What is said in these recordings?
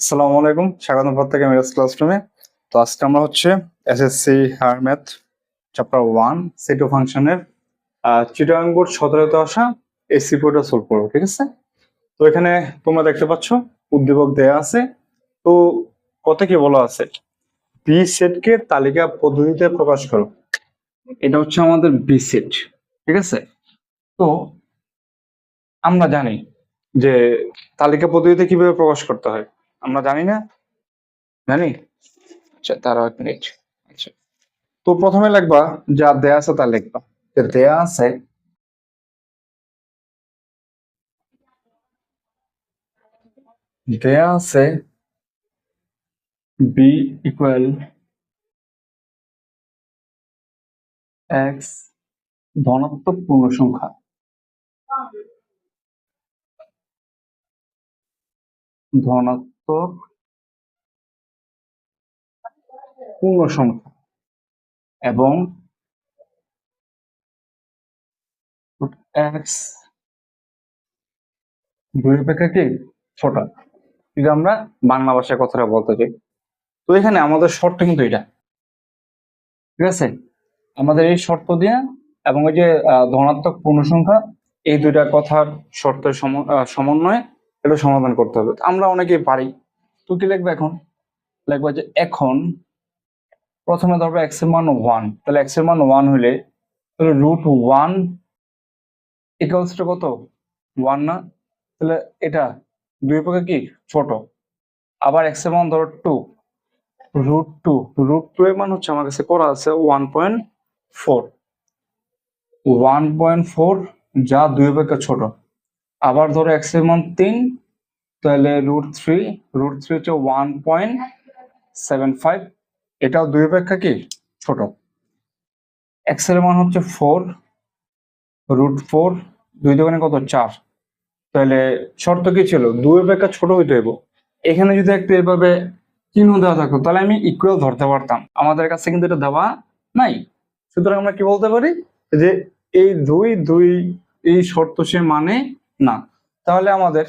আসসালামু আলাইকুম, স্বাগতম প্রত্যেকে মিরাজ ক্লাসরুমে তো আজকে আমরা হচ্ছে SSC higher math chapter one সেটু ফাংশনের চিটাং বোর্ড সতেরোতে আসা এসি বোর্ডটা সলভ করব, ঠিক আছে? তো এখানে তোমরা দেখতে পাচ্ছ, উদ্দীপক দেয়া আছে। তো কত কি বলা আছে? বি সেটকে তালিকা পদ্ধতিতে প্রকাশ করো। এটা হচ্ছে আমাদের বি সেট ঠিক আছে? তো আমরা জানি যে তালিকা পদ্ধতিতে কীভাবে প্রকাশ করতে হয়। আমরা জানি না। জানি? আচ্ছা তারা এক মিনিট। আচ্ছা। তো প্রথমে লিখবা যা দেয়া আছে তা লিখবা। দেয়া আছে। দেয়া আছে বি ইকুয়াল এক্স ধনাত্মক পূর্ণ সংখ্যা ধনাত্মক পূর্ণ সংখ্যা এবং দুই অপেক্ষা কি? ছোট। যদি আমরা বাংলা ভাষায় কথাটা বলতে চাই তো এখানে আমাদের শর্ত কিন্তু এটা। ঠিক আছে? আমাদের এই শর্ত দিয়ে এবং ওই যে ধনাত্মক পূর্ণ সংখ্যা এই দুইটা কথার শর্তের সমন্বয়ে এটা সমাধান করতে হবে। আমরা অনেকেই পারি। তো কি লিখবে এখন? লিখবে যে এখন প্রথমে ধরবে এক্সের মান ওয়ান তাহলে এক্সের মান ওয়ান হলে তাহলে রুট ওয়ান ইকুয়ালস টু কত? ওয়ান না? তাহলে এটা দুই পক্ষে কি? ছোট। আবার এক্সের মান ধরো two root two root two এর মান হচ্ছে আমার কাছে করা আছে one point four one point four যা দুই অপেক্ষা ছোট। আবার ধরো এক্সের মান তিন, তাহলে রুট থ্রি রুট থ্রি হচ্ছে ওয়ান পয়েন্ট সেভেন ফাইভ এটাও দুই অপেক্ষা কি? ছোট। এক্সের মান হচ্ছে ফোর রুট ফোর দুই দোকানে কত? চার। তাহলে শর্ত কি ছিল? দুই অপেক্ষা ছোট হইতে হইব। এখানে যদি একটু এভাবে চিহ্ন দেওয়া থাকতো, তাহলে আমি ইকুয়াল ধরতে পারতাম। আমাদের কাছে কিন্তু এটা দেওয়া নাই। সুতরাং আমরা কি বলতে পারি? যে এই দুই দুই, এই শর্ত সে মানে না। তাহলে আমাদের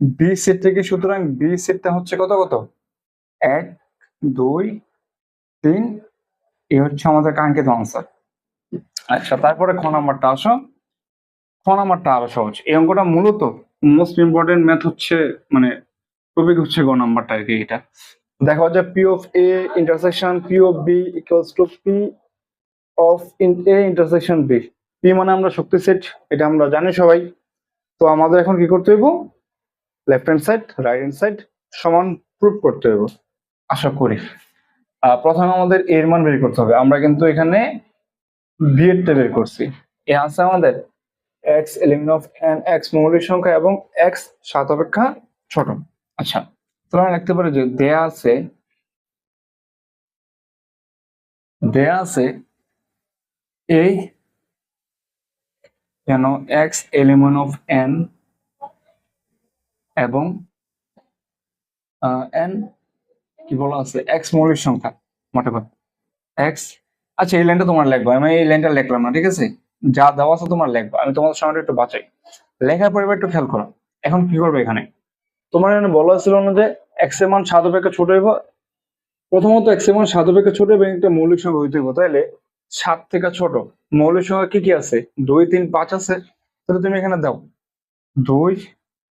বি সেট থেকে, সুতরাং বি সেটটা হচ্ছে কত কত? এক, দুই, তিন। এ হচ্ছে আমাদের কাঙ্ক্ষিত আনসার আচ্ছা তারপরে খ নাম্বারটা আসো। খ নাম্বারটা আরও সহজ। এই অঙ্কটা মূলত মোস্ট ইম্পর্টেন্ট ম্যাথ হচ্ছে মানে টপিক হচ্ছে গ নাম্বারটা আর কি এটা। দেখো যে P of A intersection P of B equals to P of A intersection B P মানে আমরা শক্তি সেট এটা আমরা জানি সবাই। তো আমাদের এখন কি করতে হইব? Left hand side right hand side সমান প্রুফ করতে হইব। আশা করি। প্রথমে আমাদের এর মান বের করতে হবে। আমরা কিন্তু এখানে বি এরটা বের করছি। এ আছে আমাদের X element of N X মৌলিক সংখ্যা এবং এক্স সাত অপেক্ষা ছোট। আচ্ছা তোমরা লিখতে পারো যে দেয়া আছে দেয়া আছে এই যেন এক্স এলিমেন্ট অফ এন এবং এন কি বলা আছে? এক্স মৌলিক সংখ্যা, মোটে কথা। এক্স আচ্ছা এই লাইনটা তোমার লিখব। আমি এই লাইনটা লিখলাম না, ঠিক আছে? যা দেওয়া আছে তোমার লিখব। আমি তোমাদের সামনে একটু বাঁচাই। লেখার পরে এবার একটু খেয়াল করো। এখন কি করবে এখানে? তোমার এখানে বলা ছিল না যে এক্সের মান সাত অপেক্ষা ছোট হইব। প্রথমত এক্সের মান সাত অপেক্ষা ছোট এবং একটা মৌলিক সংখ্যা হইতে হইব। তাহলে সাত থেকে ছোট। মৌলিক সংখ্যা কি কি আছে? দুই, তিন, পাঁচ আছে? তাহলে তুমি এখানে দাও। দুই,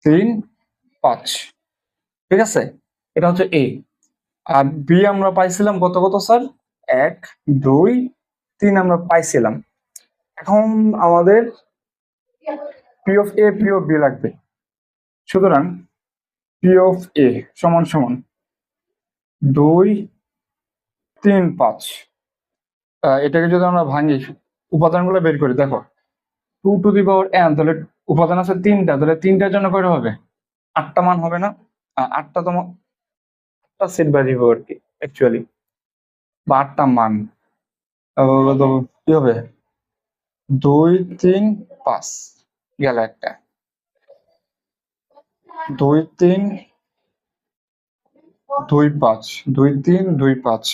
তিন, পাঁচ। ঠিক আছে? এটা হচ্ছে এ আর বি আমরা পাইছিলাম কত কত স্যার? এক, দুই, তিন আমরা পাইছিলাম। এখন আমাদের P of A P of B লাগবে। সুতরাং পি অফ এ সমান সমান দুই, তিন, পাঁচ। এটাকে যদি আমরা ভাঙি উপাদানগুলো বের করি, দেখো। Two to the power N তাহলে উপাদান আছে তিনটা, তাহলে তিনটার জন্য কয়টা হবে? আটটা মান হবে না? আটটা তোমার আটটা সেট বাড়িব আর কি অ্যাকচুয়ালি বা আটটা মান। কি হবে? দুই, তিন, পাঁচ গেল একটা। দুই, তিন, দুই, পাঁচ। দুই, তিন, দুই, পাঁচ।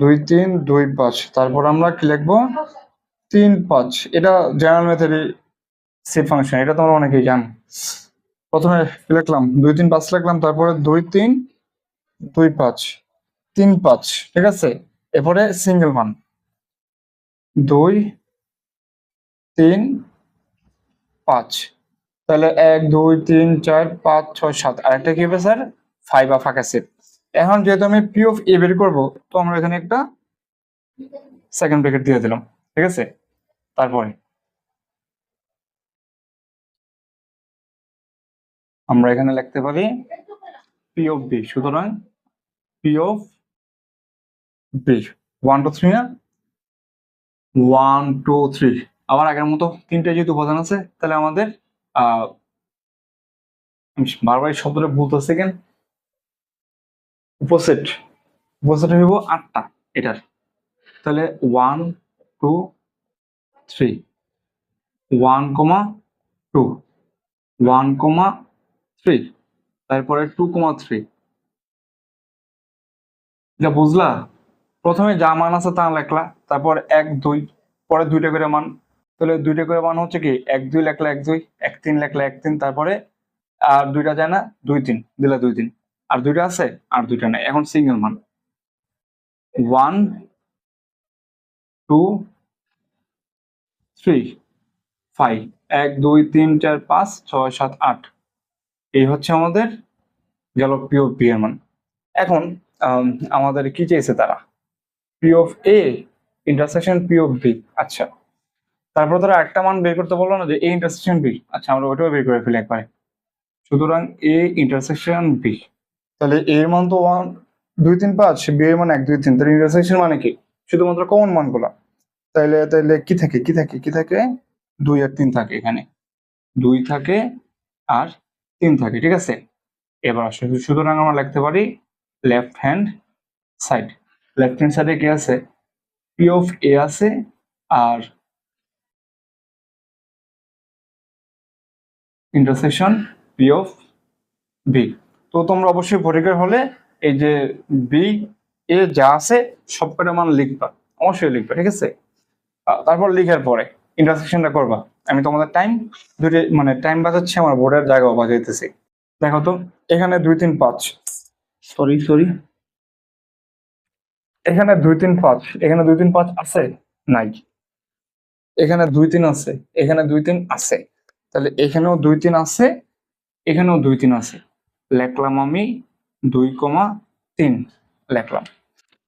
দুই তিন, দুই পাঁচ। তারপর আমরা কি লিখব? তিন পাঁচ। এটা জেনারেল মেথডে সেট ফাংশন এটা তোমরা অনেকেই জানো। প্রথমে লিখলাম, দুই তিন পাঁচ লিখলাম, তারপরে দুই তিন, দুই পাঁচ। তিন পাঁচ, ঠিক আছে? এরপরে সিঙ্গেল মান দুই তিন পাঁচ। তাহলে এক, দুই, তিন, চার, পাঁচ, ছয়, সাত। আরেকটা কি হবে, স্যার? ফাইভ বা ফাঁকা এখন যেহেতু আমি পি অফ এ বের করব, তো আমরা এখানে একটা সেকেন্ড ব্র্যাকেট দিয়ে দিলাম, ঠিক আছে? তারপরে আমরা এখানে লিখতে পারি পি অফ বি সুতরাং P of B one two three না ওয়ান টু থ্রি আবার আগের মতো তিনটে যেহেতু উপাদান আছে, তাহলে আমাদের, আহ বারবার শব্দটা বলতেছি কেন? উপসেট উপসেট হইব আটটা এটার। তাহলে one two three one comma two one comma three তারপরে টু কমা থ্রি যা বুঝলা? প্রথমে যা মান আছে তা লেখলা, তারপর এক, দুই, পরে দুইটা করে মান। তাহলে দুইটা করে মান হচ্ছে কি? এক, দুই লেখলা এক, দুই, এক, তিন লেখলা এক, তিন, তারপরে আর দুইটা যায় না, দুই, তিন, দিলা দুই, তিন। আর দুইটা আছে? আর দুইটা নাই। এখন সিঙ্গেল মান। ওয়ান টু থ্রি ফাইভ এক দুই তিন চার পাঁচ ছয় সাত আট। এই হচ্ছে আমাদের গেল পি অফ বি এর মান। এখন আম, আমাদের কি চেয়েছে তারা? P of A intersection P of B আচ্ছা। তারপর তারা একটা মান বের করতে বলল না যে এ ইন্টারসেকশন বি আচ্ছা আমরা ওইটাও বের করে ফেলি একবারে। সুতরাং এ ইন্টারসেকশন বি তাহলে এ এর মান তো ওয়ান দুই, তিন, পাঁচ বি এর মান এক, দুই, তিন। তাহলে ইন্টারসেকশন মানে কি? শুধুমাত্র কমন মানগুলা। তাইলে তাহলে কি থাকে কি থাকে কি থাকে? দুই আর তিন থাকে এখানে। দুই থাকে আর তিন থাকে, ঠিক আছে? এবার সুতরাং আমরা লিখতে পারি left hand side left hand সাইডে কি আছে? পি অফ এ আছে আর ইন্টারসেকশন পি অফ বি তো তোমরা অবশ্যই ভরিকার হলে এই যে বি এ যা আছে সব কটা মান লিখবা। অবশ্যই লিখবা, ঠিক আছে? তারপর লিখার পরে ইন্টারসেকশনটা করবা। আমি তোমাদের টাইম দুইটা মানে টাইম বাজাচ্ছি আমার বোর্ডের জায়গাও বাজাইতেছি দেখো তো, এখানে দুই, তিন, পাঁচ। সরি সরি এখানে দুই, তিন, পাঁচ। এখানে দুই, তিন, পাঁচ আছে? নাই। এখানে দুই, তিন আছে। এখানে দুই, তিন আছে। তাহলে এখানেও দুই, তিন আছে, এখানেও দুই, তিন আছে। লেখলাম আমি দুই কমা তিন লেখলাম।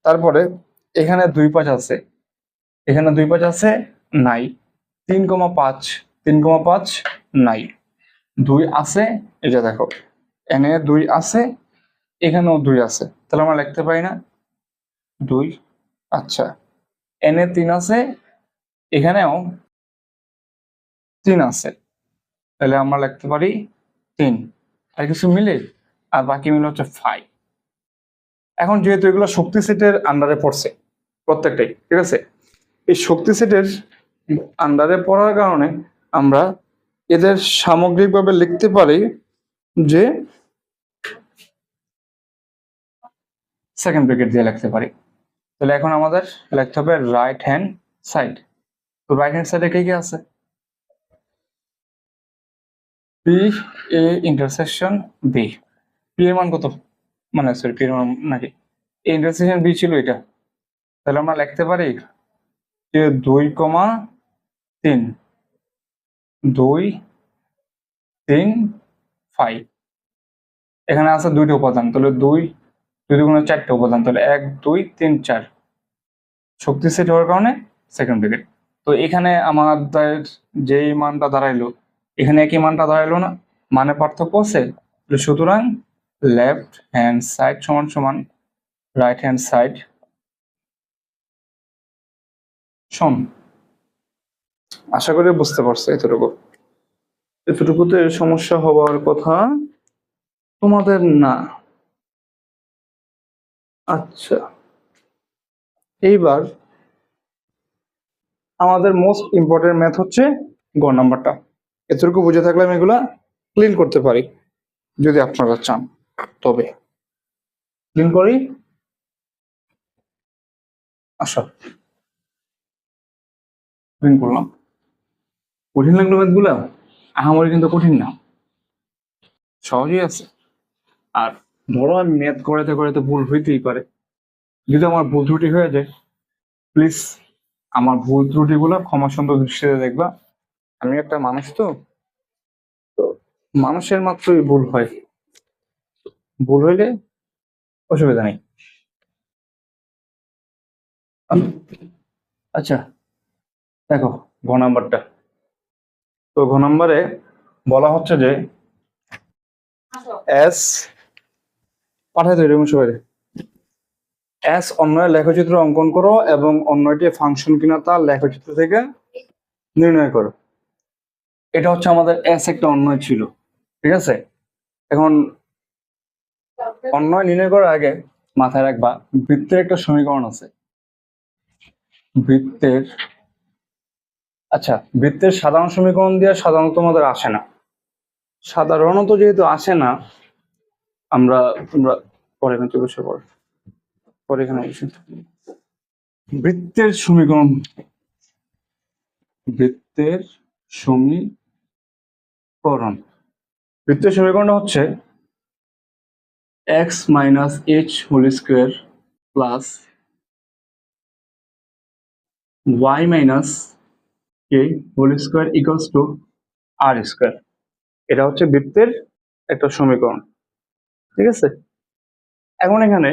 তারপরে এখানে দুই পাঁচ আছে। এখানে দুই পাঁচ আছে, নাই। তিন কমা পাঁচ, তিন কমা পাঁচ, নাই। দুই আছে এটা দেখো, এনে দুই আছে, এখানেও দুই আছে। তাহলে আমরা লিখতে পারি না? দুই আচ্ছা। এনে তিন আছে, এখানেও তিন আছে। তাহলে আমরা লিখতে পারি তিন। আর কিছু মিলে, আর বাকি মিলে হচ্ছে ফাইভ এখন যেহেতু এগুলো শক্তি সেটের আন্ডারে পড়ছে, প্রত্যেকটাই, ঠিক আছে? এই শক্তি সেটের আন্ডারে পড়ার কারণে আমরা এদের সামগ্রিকভাবে লিখতে পারি যে সেকেন্ড ব্রেকেট দিয়ে লিখতে পারি। তাহলে এখন আমাদের লিখতে হবে রাইট হ্যান্ড সাইড তো রাইট হ্যান্ড সাইডে কে কি আছে? P A intersection B P এর মান কত? মানে সরি পি এর মান নাকি? এই ইন্টারসেকশন বি ছিল এটা। তাহলে আমরা লিখতে পারি যে দুই কমা তিন। দুই তিন ফাইভ। এখানে আছে দুইটা উপাদান, তাহলে দুই দুই দুগুণে চারটে উপাদান, তাহলে এক, দুই, তিন, চার। শক্তি সেট হওয়ার কারণে সেকেন্ড ব্রিগেড তো এখানে আমাদের যেই মানটা দাঁড়াইলো এখানে একই মানটা দাঁড়াইলো না। মানে পার্থক্য আছে সুতরাং লেফট হ্যান্ড সাইড সমান সমান রাইট হ্যান্ড সাইড শোন আশা করি বুঝতে পারছ এতটুকু। এতটুকুতে সমস্যা হওয়ার কথা তোমাদের না। আচ্ছা এইবার আমাদের মোস্ট ইম্পর্টেন্ট ম্যাথ হচ্ছে গ নাম্বারটা এতটুকু বুঝে থাকলে আমি এগুলা ক্লিন করতে পারি, যদি আপনারা চান। তবে ক্লিন করি। আচ্ছা। ক্লিন করলাম। কঠিন লাগল ম্যাথগুলা আহামরি কিন্তু কঠিন না। সহজই আছে। আর ধরো আমি ম্যাথ করাতে করাতে ভুল হইতেই পারে। যদি আমার ভুল ত্রুটি হয়ে যায় প্লিজ আমার ভুল ত্রুটিগুলো ক্ষমা সুন্দর দৃষ্টিতে দেখবা। আমি একটা মানুষ তো? মানুষের মাত্রই ভুল হয়। ভুল হইলে অসুবিধা নেই। আচ্ছা দেখো ঘ নাম্বারটা। তো ঘ নাম্বারে বলা হচ্ছে যে এস, পাঠাই তৈরি সবাই এস অন্যের লেখচিত্র অঙ্কন করো এবং অন্যটি ফাংশন কিনা তা লেখচিত্র থেকে নির্ণয় করো। এটা হচ্ছে আমাদের এস একটা অন্যয় ছিল, ঠিক আছে? এখন অন্যয় নির্ণয় করার আগে মাথায় রাখবা, বৃত্তের একটা সমীকরণ আছে। বৃত্তের আচ্ছা বৃত্তের সাধারণ সমীকরণ দিয়ে সাধারণত আমাদের আসে না। সাধারণত যেহেতু আসে না, আমরা তোমরা পরে এখানে বসে পড় পরে এখানে বসে বৃত্তের সমীকরণ বৃত্তের সমীকরণ বৃত্তের সমীকরণটা হচ্ছে X minus H whole square plus Y minus K whole square equals to R square এটা হচ্ছে বৃত্তের একটা সমীকরণ। ঠিক আছে? এখন এখানে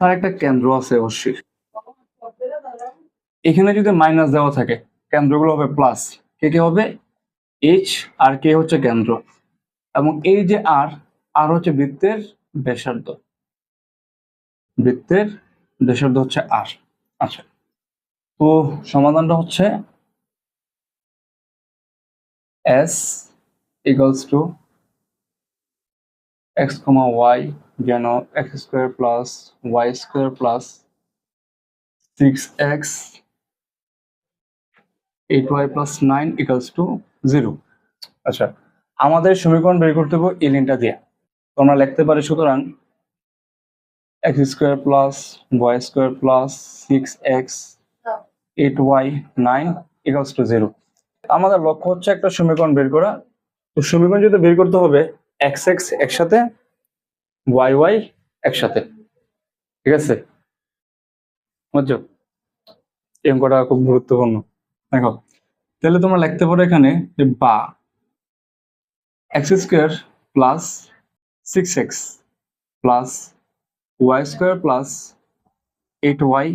তার একটা কেন্দ্র আছে অবশ্যই। এখানে যদি মাইনাস দেওয়া থাকে, কেন্দ্রগুলো হবে প্লাস কে কে হবে? এইচ আর কে হচ্ছে কেন্দ্র। এবং এই যে আর আর হচ্ছে বৃত্তের ব্যাসার্ধ। বৃত্তের ব্যাসার্ধ হচ্ছে আর আচ্ছা। তো সমাধানটা হচ্ছে S equals to X comma Y যেন X square plus Y square plus six X eight Y plus nine equals to zero আচ্ছা আমাদের সমীকরণ বের করতে হবে এই লিনটা দিয়ে। তোমরা লিখতে পারি সুতরাং X square plus Y square plus six X eight Y nine equals to zero আমাদের লক্ষ্য হচ্ছে একটা সমীকরণ বের করা। তো সমীকরণ যদি বের করতে হবে এক্স এক্স একসাথে ওয়াই একসাথে। ঠিক আছে? বুঝছ? এই অঙ্কটা খুব গুরুত্বপূর্ণ। দেখো, তাহলে তোমরা লিখতে পারো এখানে যে বা X square plus six X plus Y square plus eight Y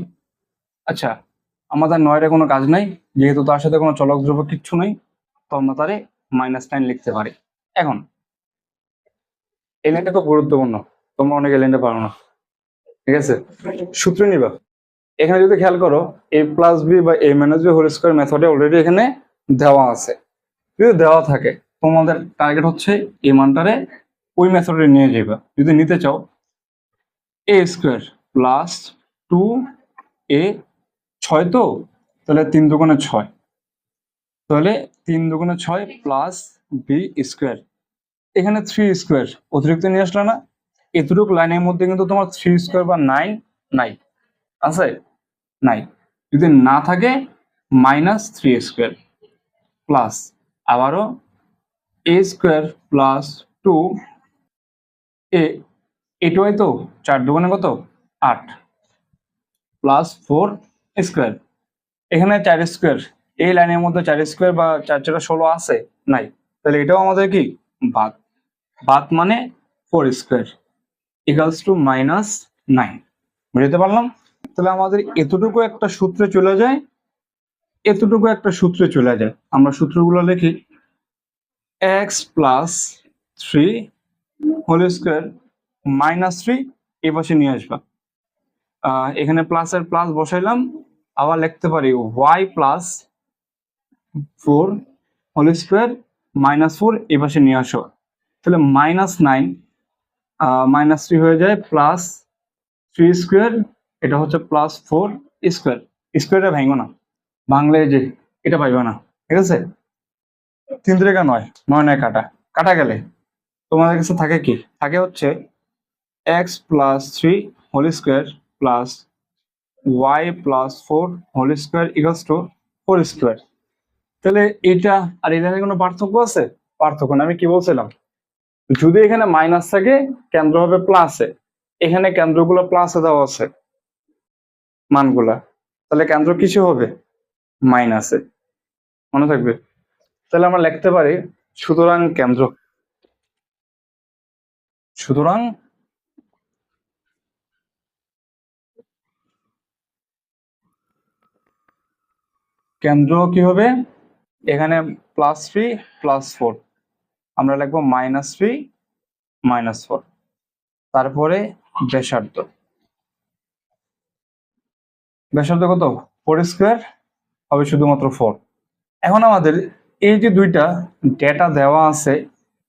আচ্ছা আমাদের নয়ের কোনো কাজ নাই, যেহেতু তার সাথে কোনো চলক ধ্রুব কিচ্ছু নেই, তো আমরা তারে মাইনাস নাইন লিখতে পারি। এখন, এই লাইনটা খুব গুরুত্বপূর্ণ, তোমরা অনেক এই লাইনটা পারো না। ঠিক আছে? সূত্র নিবা। এখানে যদি খেয়াল করো এ প্লাস বি বা A minus B whole square মেথডে অলরেডি এখানে দেওয়া আছে। যদি দেওয়া থাকে, তোমাদের টার্গেট হচ্ছে এই মানটারে ওই মেথডে নিয়ে যাবে যদি নিতে চাও A square plus two A ছয় তো? তাহলে তিন দুগুণে ছয়। তাহলে তিন দুগুণে ছয় প্লাস বি স্কোয়ার এখানে থ্রি স্কোয়ার অতিরিক্ত নিয়ে আসলে না। এতটুকু লাইনের মধ্যে কিন্তু তোমার থ্রি স্কোয়ার বা নাইন নাই। আছে? নাই। যদি না থাকে মাইনাস থ্রি স্কোয়ার প্লাস আবারও A square plus two A এটু হয় তো? চার দুগুণে কত? আট প্লাস ফোর স্কোয়ার এখানে চার স্কোয়ার এই লাইনের মধ্যে চার স্কোয়ার বা চার চার ষোলো আছে, নাই। তাহলে এটাও আমাদের কি? বাদ। বাদ মানে four square equals to minus nine বুঝতে পারলাম? তাহলে আমাদের এতটুকু একটা সূত্রে চলে যায়, এতটুকু একটা সূত্রে চলে যায়। আমরা সূত্রগুলো লিখি X plus three whole square minus three এই পাশে নিয়ে আসবা। এখানে প্লাস এর প্লাস বসাইলাম, আবার লিখতে পারি Y plus four whole square minus four এই পাশে নিয়ে আসো। তাহলে মাইনাস নাইন মাইনাস থ্রি হয়ে যায় প্লাস থ্রি স্কোয়ার এটা হচ্ছে প্লাস ফোর স্কোয়ার স্কোয়ারটা ভাঙবো না। ভাঙলে যে এটা পাইবে না। ঠিক আছে? তিন রেখা নয় নয় নয় কাটা। কাটা গেলে তোমাদের কাছে থাকে কি? থাকে হচ্ছে X plus three whole square plus Y plus four whole square equals to four square তাহলে এটা আর এখানে কোনো পার্থক্য আছে? পার্থক্য না, আমি কি বলছিলাম? যদি এখানে মাইনাস থাকে, কেন্দ্র হবে প্লাসে এখানে কেন্দ্রগুলো প্লাসে দেওয়া আছে। মানগুলা। তাহলে কেন্দ্র কিছু হবে? মাইনাসে। মনে থাকবে? তাহলে আমরা লিখতে পারি, সুতরাং কেন্দ্র। সুতরাং কেন্দ্র কি হবে? এখানে প্লাস থ্রি প্লাস ফোর আমরা লিখব মাইনাস থ্রি মাইনাস ফোর তারপরে ব্যাসার্ধ। ব্যাসার্ধ কত ফোর স্কোয়ার হবে শুধুমাত্র ফোর এখন আমাদের এই যে দুইটা ডেটা দেওয়া আছে,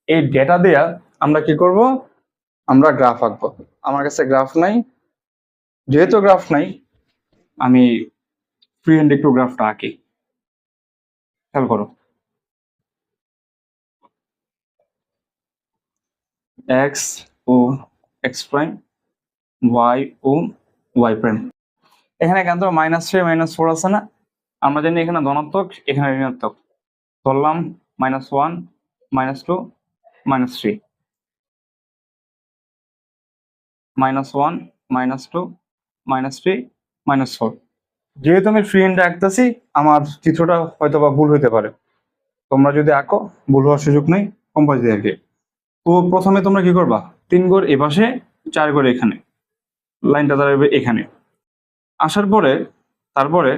এই ডেটা দেয়া আমরা কি করব? আমরা গ্রাফ আঁকবো। আমার কাছে গ্রাফ নাই। যেহেতু গ্রাফ নাই, আমি ফ্রি হ্যান্ড একটু গ্রাফটা আঁকি। খেয়াল করো। এক্স ও এক্স প্রাইম ওয়াই ও ওয়াই প্রাইম এখানে কেন মাইনাস থ্রি মাইনাস ফোর আছে না? আমরা জানি এখানে ধনাত্মক, এখানে ঋণাত্মক। ধরলাম minus one minus two minus three minus one minus two minus three minus four যেহেতু আমি ফ্রি হ্যান্ডে আঁকতেছি, আমার চিত্রটা হয়তো বা ভুল হইতে পারে। তোমরা যদি আঁকো, ভুল হওয়ার সুযোগ নেই কম্পাস দিয়ে তো প্রথমে তোমরা কি করবা? তিন গড় এ পাশে চার গড় এখানে। লাইনটা দাঁড়াবে এখানে। আসার পরে, তারপরে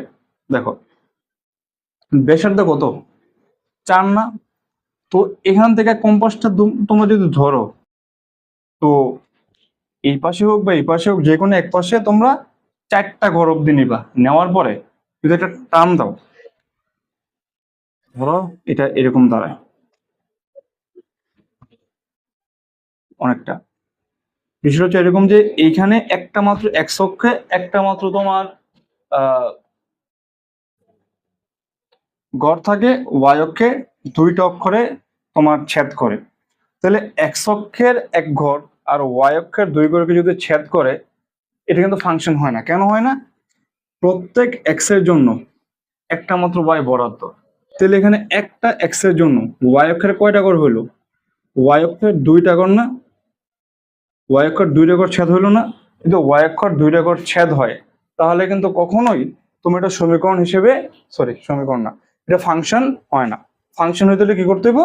দেখো, ব্যাসার্ধ কত? চার না? তো এখান থেকে কম্পাসটা তোমরা যদি ধরো, তো এই পাশে হোক বা এই পাশে হোক, যে কোনো এক পাশে তোমরা চারটা ঘর অব্দি নিবা। নেওয়ার পরে যদি একটা টান দাও, ধরো এটা এরকম দাঁড়ায়। অনেকটা। বিষয়টা হচ্ছে এরকম যে এইখানে একটা মাত্র এক অক্ষে একটা মাত্র তোমার গড় থাকে, ওয়াই অক্ষে দুইটা অক্ষরে তোমার ছেদ করে। তাহলে এক অক্ষের এক ঘর আর ওয়াই অক্ষের দুই ঘরকে যদি ছেদ করে, এটা কিন্তু ফাংশন হয় না। কেন হয় না? প্রত্যেক এক্সের জন্য একটা মাত্র ওয়াই বরাদ্দ। তাহলে এখানে একটা এক্সের জন্য ওয়াই অক্ষের কয়টা ঘর হইল? ওয়াই অক্ষের দুইটা ঘর না ওয়াই অক্ষর দুইটা ঘর ছেদ হইল না। কিন্তু ওয়াই অক্ষর দুই ঘর ছেদ হয়, তাহলে কিন্তু কখনোই তুমি এটা সমীকরণ হিসেবে সরি সমীকরণ না, এটা ফাংশন হয় না। ফাংশন হইতে হলে কি করতে হইব?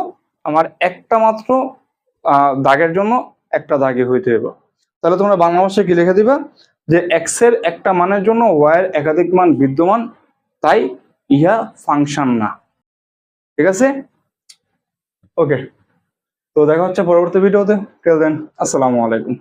আমার একটা মাত্র দাগের জন্য একটা দাগে হইতে হইব। তাহলে তোমরা বাংলা ভাষায় কি লিখে দিবা? যে এক্সের একটা মানের জন্য ওয়াই এর একাধিক মান বিদ্যমান, তাই ইহা ফাংশন না। ঠিক আছে? ওকে তো দেখা হচ্ছে পরবর্তী ভিডিওতে। টেল দেন আসসালামু আলাইকুম।